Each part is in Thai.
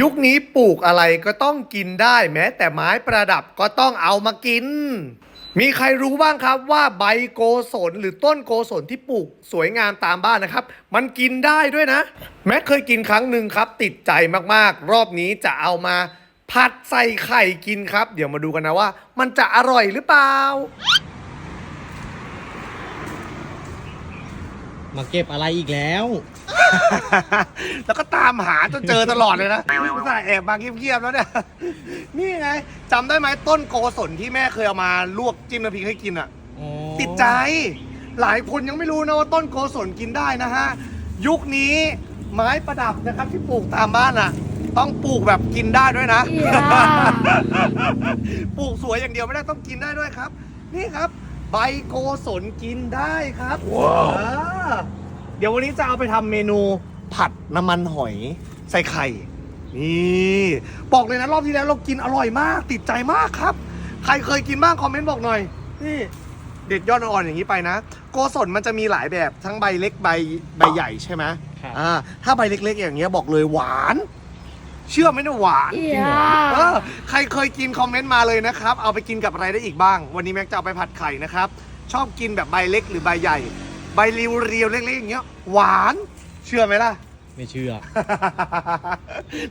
ยุคนี้ปลูกอะไรก็ต้องกินได้แม้ แต่ไม้ประดับก็ต้องเอามากิน มีใครรู้บ้างครับว่าใบโกศลหรือต้นโกศลที่ปลูกสวยงามตามบ้านนะครับ มันกินได้ด้วยนะ แม็กเคยกินครั้งหนึ่งครับ ติดใจมากๆ รอบนี้จะเอามาผัดใส่ไข่กินครับ เดี๋ยวมาดูกันนะว่า มันจะอร่อยหรือเปล่า มาเก็บอะไรอีกแล้ว แล้วก็ตามหาจนเจอตลอดเลยนะอุตส่าห์แอบมาเงียบๆแล้วเนี่ย นี่ไงจำได้ไหมต้นโกศลที่แม่เคยเอามาลวกจิ้มน้ำพริกให้กินอะ ติดใจ หลายคนยังไม่รู้นะว่าต้นโกศลกินได้นะฮะ ยุคนี้ไม้ประดับนะครับที่ปลูกตามบ้านอะ ต้องปลูกแบบกินได้ด้วยนะ ปลูกสวยอย่างเดียวไม่ได้ต้องกินได้ด้วยครับ นี่ครับ ใบโกศลกินได้ครับว้าว เดี๋ยววันนี้จะเอาไปทำเมนูผัดน้ำมันหอยใส่ไข่ นี่บอกเลยนะรอบที่แล้วเรากินอร่อยมาก ติดใจมากครับ ใครเคยกินบ้างคอมเมนต์บอกหน่อย นี่เด็ดยอดอ่อนๆอย่างนี้ไปนะ โกศลมันจะมีหลายแบบทั้งใบเล็กใบใบใหญ่ใช่ไหมครับ อ่าถ้าใบเล็กๆ อย่างเงี้ยบอกเลยหวาน เชื่อไหมนะหวาน เออใครเคยกินคอมเมนต์มาเลยนะครับ เอาไปกินกับอะไรได้อีกบ้าง วันนี้แม็กจะเอาไปผัดไข่นะครับ ชอบกินแบบใบเล็กหรือใบใหญ่ ใบเรียวๆเล็กๆอย่างเงี้ยหวาน เชื่อไหมล่ะ ไม่เชื่อ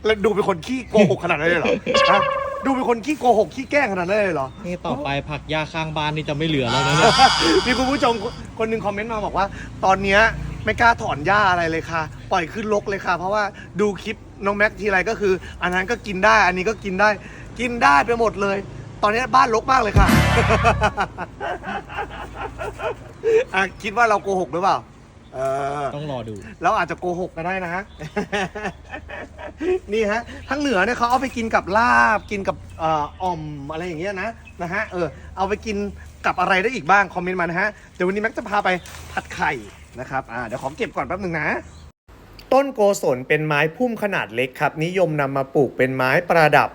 แล้วดูเป็นคนขี้โกหกขนาดนั้นเลยเหรอฮะดูเป็นคนขี้โกหกขี้แกล้งขนาดนั้นเลยเหรอ นี่ต่อไปผักหญ้าข้างบ้านนี่จะไม่เหลือแล้วนะเนี่ย มีคุณผู้ชมคนหนึ่งคอมเมนต์มาบอกว่า ตอนเนี้ยไม่กล้าถอนหญ้าอะไรเลยค่ะ ปล่อยขึ้นรกเลยค่ะ เพราะว่าดูคลิปน้องแม็กทีไรก็คือ อันนั้นก็กินได้ อันนี้ก็กินได้ กินได้ไปหมดเลย ตอนนี้บ้านรกมากเลยค่ะ อะคิดว่าเราโกหกหรือเปล่า เออ ต้องรอดู เราอาจจะโกหกก็ได้นะฮะ นี่ฮะทั้งเหนือเนี่ยเขาเอาไปกินกับลาบ กินกับเอ่ออ่อมอะไรอย่างเงี้ยนะนะฮะ เออ เอาไปกินกับอะไรได้อีกบ้าง คอมเมนต์มานะฮะ เดี๋ยววันนี้แม็กจะพาไปผัดไข่นะครับ อ่า เดี๋ยวขอเก็บก่อนแป๊บหนึ่งนะต้นโกศลเป็นไม้พุ่มขนาดเล็กครับ นิยมนำมาปลูกเป็นไม้ประดับ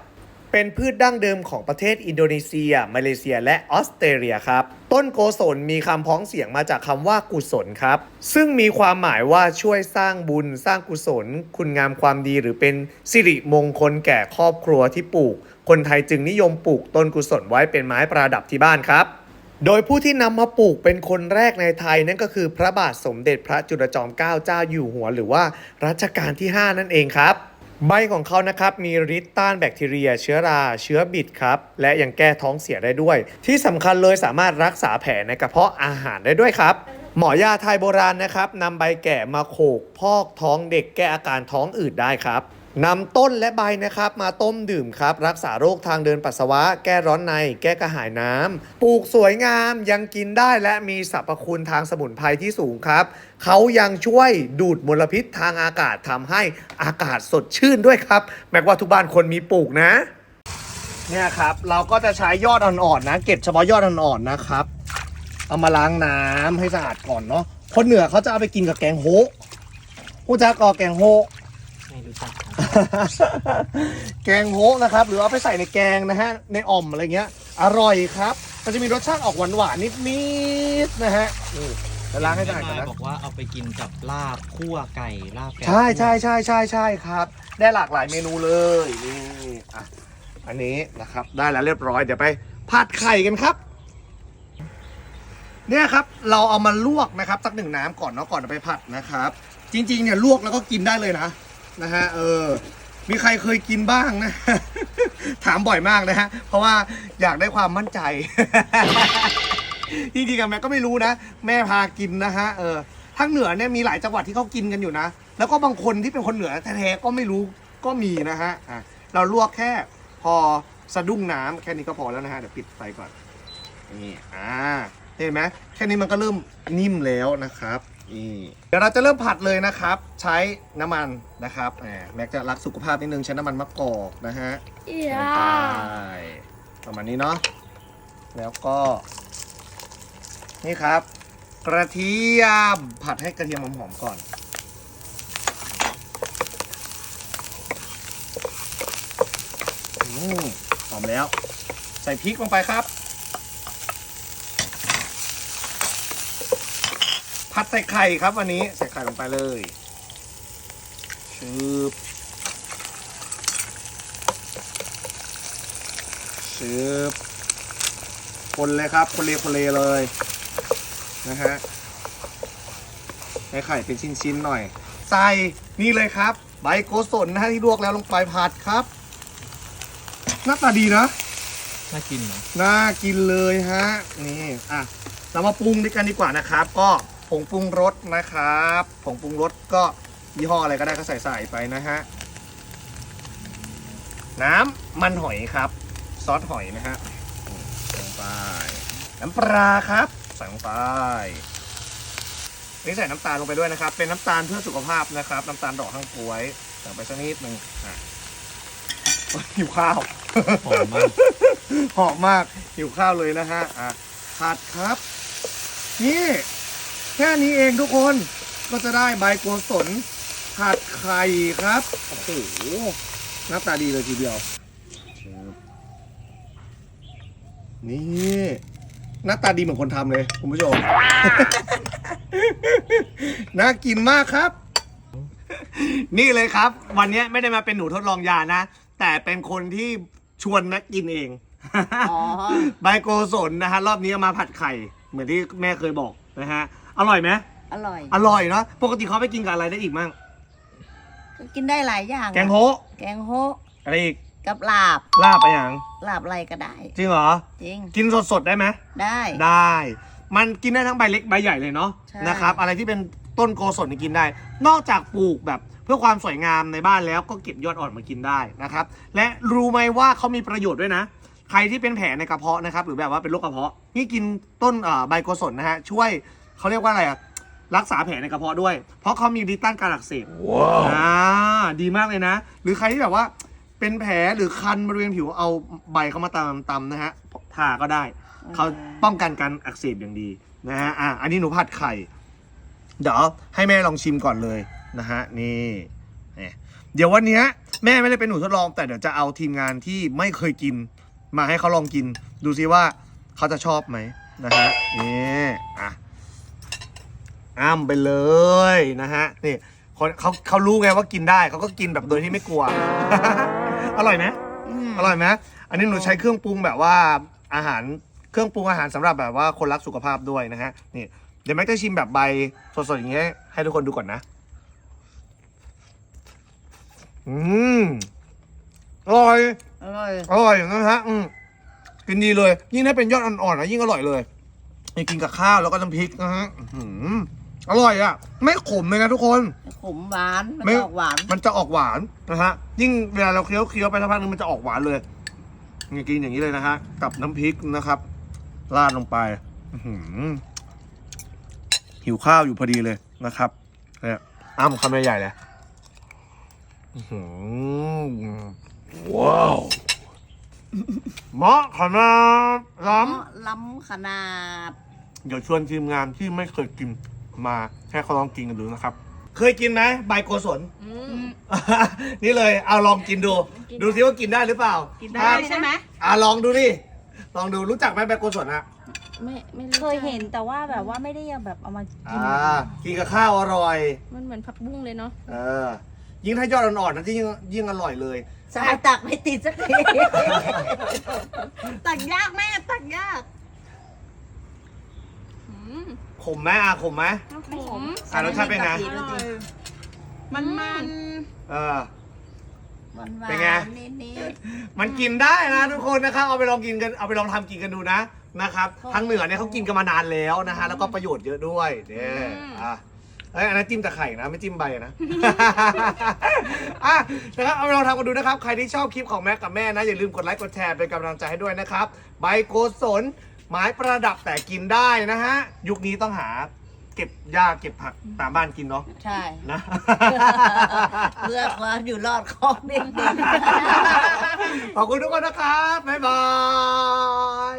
เป็นพืชดั้งเดิมของประเทศอินโดนีเซีย มาเลเซีย และออสเตรเลียครับ ต้นโกศลมีคำพ้องเสียงมาจากคำว่ากุศลครับ ซึ่งมีความหมายว่าช่วยสร้างบุญ สร้างกุศล คุณงามความดีหรือเป็นสิริมงคลแก่ครอบครัวที่ปลูก คนไทยจึงนิยมปลูกต้นกุศลไว้เป็นไม้ประดับที่บ้านครับโดยผู้ที่นำมาปลูกเป็นคนแรกในไทยนั่นก็คือพระบาทสมเด็จพระจุลจอมเกล้าเจ้าอยู่หัว หรือว่ารัชกาลที่ 5 นั่นเองครับ ใบของเขานะครับมีฤทธิ์ต้านแบคทีเรีย เชื้อรา เชื้อบิดครับ และยังแก้ท้องเสียได้ด้วย ที่สำคัญเลยสามารถรักษาแผลในกระเพาะอาหารได้ด้วยครับ หมอยาไทยโบราณนะครับนำใบแก่มาโขกพอกท้องเด็กแก้อาการท้องอืดได้ครับ นำต้นและใบนะครับ มาต้มดื่มครับ รักษาโรคทางเดินปัสสาวะ แก้ร้อนใน แก้กระหายน้ำปลูกสวยงามยังกินได้และมีสรรพคุณทางสมุนไพรที่สูงครับเขายังช่วยดูดมลพิษทางอากาศทำให้อากาศสดชื่นด้วยครับ แม้ว่าทุกบ้านคนมีปลูกนะ เนี่ยครับ เราก็จะใช้ยอดอ่อนๆนะ เก็บเฉพาะยอดอ่อนๆนะครับ เอามาล้างน้ำให้สะอาดก่อนเนาะคนเหนือเขาจะเอาไปกินกับแกงโฮะผู้จักกอแกงโฮะไม่รู้จัก แกงโฮะนะครับ หรือเอาไปใส่ในแกงนะฮะ ในอ่อมอะไรเงี้ย อร่อยครับ มันจะมีรสชาติออกหวานหวานๆนิดๆนะฮะนี่จะล้างให้สะอาดก่อนนะ บอกว่าเอาไปกินกับลาบคั่วไก่ลาบแกงใช่ใช่ใช่ใช่ใช่ครับ ได้หลากหลายเมนูเลยนี่อะอันนี้นะครับได้แล้วเรียบร้อยเดี๋ยวไปผัดไข่กันครับ เนี่ยครับเราเอามาลวกนะครับสักหนึ่งน้ำก่อนเนาะก่อนเอาไปผัดนะครับ จริง ๆเนี่ยลวกแล้วก็กินได้เลยนะ นะฮะเออมีใครเคยกินบ้างนะ ถามบ่อยมากนะฮะ เพราะว่าอยากได้ความมั่นใจ จริงๆอะแม่ก็ไม่รู้นะ แม่พากินนะฮะเออทางเหนือเนี่ยมีหลายจังหวัดที่เขากินกันอยู่นะ แล้วก็บางคนที่เป็นคนเหนือแท้ๆก็ไม่รู้ก็มีนะฮะอะเราลวกแค่พอสะดุ้งน้ำแค่นี้ก็พอแล้วนะฮะเดี๋ยวปิดไฟก่อนนี่อ่าเห็นไหมแค่นี้มันก็เริ่มนิ่มแล้วนะครับนี่เดี๋ยวเราจะเริ่มผัดเลยนะครับ ใช้น้ำมันนะครับแหมแม็กจะรักสุขภาพนิดนึงใช้น้ำมันมะกอกนะฮะลงไปประมาณนี้เนาะแล้วก็ นี่ครับ กระเทียมผัดให้กระเทียมหอมๆก่อนอืมหอมแล้ว ใส่พริกลงไปครับ ผัดใส่ไข่ครับวันนี้ใส่ไข่ลงไปเลย ชืบชืบคนเลยครับ คนเลคนเลเลยนะฮะให้ไข่เป็นชิ้นๆหน่อย ใส่นี่เลยครับ ใบโกสนนะฮะที่ลวกแล้วลงไปผัดครับหน้าตาดีนะ น่ากินนะน่ากินเลยฮะ นี่ อะ เรามาปรุงด้วยกันดีกว่านะครับ ก็ผงปรุงรสนะครับ ผงปรุงรสก็ ยี่ห้ออะไรก็ได้ก็ใส่ใส่ไปนะฮะ น้ำมันหอยครับ ซอสหอยนะฮะใส่ลงไปน้ำปลาครับ ใส่ลงไปนี่ใส่น้ำตาลลงไปด้วยนะครับ เป็นน้ำตาลเพื่อสุขภาพนะครับ น้ำตาลดอกข้างกล้วยใส่ไปสักนิดหนึ่งอะโอ๊ยหิวข้าวหอมมากหอมมากหิวข้าวเลยนะฮะอะผัดครับ นี่ แค่นี้เองทุกคนก็จะได้ใบโกศล ผัดไข่ครับ โอ้โหหน้าตาดีเลยทีเดียว นี่หน้าตาดีเหมือนคนทำเลย คุณผู้ชม น่ากินมากครับ นี่เลยครับ วันนี้ไม่ได้มาเป็นหนูทดลองยานะ แต่เป็นคนที่ชวนนักกินเองอ๋อ ใบโกศลนะฮะ รอบนี้เอามาผัดไข่ เหมือนที่แม่เคยบอกนะฮะ อร่อยไหมอร่อย อร่อยเนาะปกติเขาไปกินกับอะไรได้อีกมั่ง ก็กินได้หลายอย่างแกงโฮะแกงโฮะอะไรอีกกับลาบลาบไปอย่างลาบอะไรก็ได้ จริงเหรอ จริง กินสดๆได้ไหมได้ได้ มันกินได้ทั้งใบเล็กใบใหญ่เลยเนาะใช่นะครับ อะไรที่เป็นต้นโกศลนี่กินได้ นอกจากปลูกแบบเพื่อความสวยงามในบ้านแล้วก็เก็บยอดอ่อนมากินได้นะครับ และรู้ไหมว่าเขามีประโยชน์ด้วยนะ ใครที่เป็นแผลในกระเพาะนะครับ หรือแบบว่าเป็นโรคกระเพาะ นี่กินต้นเอ่อใบโกศลนะฮะช่วยเขาเรียกว่าอะไรอะ รักษาแผลในกระเพาะด้วย เพราะเขามีฤทธิ์ต้านการอักเสบอ่าดีมากเลยนะ หรือใครที่แบบว่าเป็นแผลหรือคันบริเวณผิวเอาใบเข้ามาตำตำนะฮะทาก็ได้เขาป้องกันการอักเสบอย่างดีนะฮะอะอันนี้หนูผัดไข่ เดี๋ยวให้แม่ลองชิมก่อนเลยนะฮะนี่เนี่ยเดี๋ยววันเนี้ยแม่ไม่ได้เป็นหนูทดลอง แต่เดี๋ยวจะเอาทีมงานที่ไม่เคยกิน มาให้เขาลองกิน ดูซิว่าเขาจะชอบไหมนะฮะนี่อะ อ้ามไปเลยนะฮะนี่คนเขาเขารู้ไงว่ากินได้เขาก็กินแบบโดยที่ไม่กลัว อร่อยไหมมอร่อยไหมอันนี้หนูใช้เครื่องปรุงแบบว่าอาหารเครื่องปรุงอาหารสำหรับแบบว่าคนรักสุขภาพด้วยนะฮะนี่เดี๋ยวแม็กจะชิมแบบใบสดๆอย่างเงี้ยให้ทุกคนดูก่อนนะ อืมอร่อยอร่อยอร่อยนะฮะอืมกินดีเลย ยิ่งถ้าเป็นยอดอ่อนๆนะยิ่งอร่อยเลยนี่กินกับข้าวแล้วก็น้ำพริกนะฮะอื้อหื ออร่อยอะ ไม่ขมเลยนะทุกคน ขมหวานมันไม่ ออกหวานมันจะออกหวานนะฮะ ยิ่งเวลาเราเคี้ยวเคี้ยวไปสักพักนึงมันจะออกหวานเลยนี่กินอย่างนี้เลยนะฮะ กับน้ำพริกนะครับ ราดลงไป อื้อหือหิวข้าวอยู่พอดีเลยนะครับเนี่ยอ้ำคำใหญ่ๆเลยอื้อหือว้าวเหมาะขนาดล้ล้ำขนาดำเดี๋ยวชวนทีมงานที่ไม่เคยกิน มาให้เขาลองกินกันดูนะครับ เคยกินไหมใบโกศล นี่เลยเอาลองกินดู ดูซิว่ากินได้หรือเปล่ากินได้ถ้าใช่ไหมอะลองดูดิลองดูรู้จักไหมแบโกสนฮะไม่ไม่รู้เคยเห็นแต่ว่าแบบว่าไม่ได้ยังแบบเอามากินอ่ากินกับข้าวอร่อย มันเหมือนผักบุ้งเลยเนาะเออ ยิ่งถ้ายอดอ่อนๆนะที่ยิ่งยิ่งอร่อยเลยสายตักไม่ติดสักทีตักยากแม่ตักยาก ขมไหมอะขมไหมผมอะรสชาติเป็นไงดูสิมันมันเออ หวานหวาเป็นไงนนิดนิดมันกินได้นะทุกคนนะครับ เอาไปลองกินกัน เอาไปลองทำกินกันดูนะนะครับ ทางเหนือเนี่ยเขากินกันมานานแล้วนะฮะ แล้วก็ประโยชน์เยอะด้วยเนี่ยอะเอ้ยอันนั้นจิ้มแต่ไข่นะ ไม่จิ้มใบนะ อะนะครับ เอาไปลองทำกันดูนะครับ ใครที่ชอบคลิปของแม่กับแม่นะ อย่าลืมกดไลค์ กดแชร์เป็นกำลังใจให้ด้วยนะครับ ใบโกศล ไม้ประดับแต่กินได้นะฮะ ยุคนี้ต้องหาเก็บหญ้าเก็บผักตามบ้านกินเนาะใช่ นะ เพื่อความอยู่รอดของเด็กๆ ขอบคุณทุกคนนะครับ บ๊ายบาย